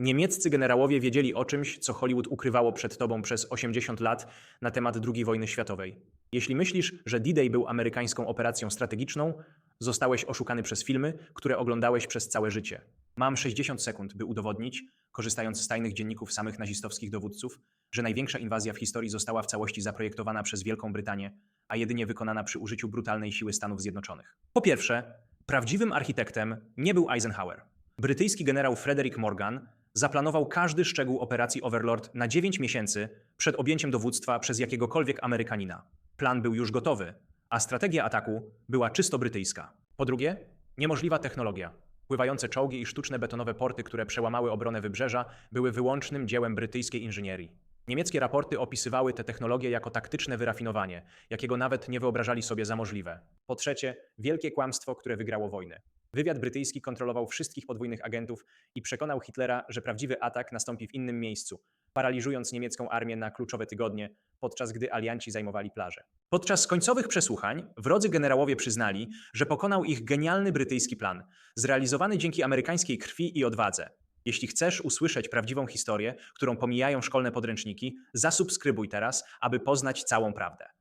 Niemieccy generałowie wiedzieli o czymś, co Hollywood ukrywało przed tobą przez 80 lat na temat II wojny światowej. Jeśli myślisz, że D-Day był amerykańską operacją strategiczną, zostałeś oszukany przez filmy, które oglądałeś przez całe życie. Mam 60 sekund, by udowodnić, korzystając z tajnych dzienników samych nazistowskich dowódców, że największa inwazja w historii została w całości zaprojektowana przez Wielką Brytanię, a jedynie wykonana przy użyciu brutalnej siły Stanów Zjednoczonych. Po pierwsze, prawdziwym architektem nie był Eisenhower. Brytyjski generał Frederick Morgan zaplanował każdy szczegół operacji Overlord na 9 miesięcy przed objęciem dowództwa przez jakiegokolwiek Amerykanina. Plan był już gotowy, a strategia ataku była czysto brytyjska. Po drugie, niemożliwa technologia. Pływające czołgi i sztuczne betonowe porty, które przełamały obronę wybrzeża, były wyłącznym dziełem brytyjskiej inżynierii. Niemieckie raporty opisywały te technologie jako taktyczne wyrafinowanie, jakiego nawet nie wyobrażali sobie za możliwe. Po trzecie, wielkie kłamstwo, które wygrało wojnę. Wywiad brytyjski kontrolował wszystkich podwójnych agentów i przekonał Hitlera, że prawdziwy atak nastąpi w innym miejscu, paraliżując niemiecką armię na kluczowe tygodnie, podczas gdy alianci zajmowali plaże. Podczas końcowych przesłuchań wrodzy generałowie przyznali, że pokonał ich genialny brytyjski plan, zrealizowany dzięki amerykańskiej krwi i odwadze. Jeśli chcesz usłyszeć prawdziwą historię, którą pomijają szkolne podręczniki, zasubskrybuj teraz, aby poznać całą prawdę.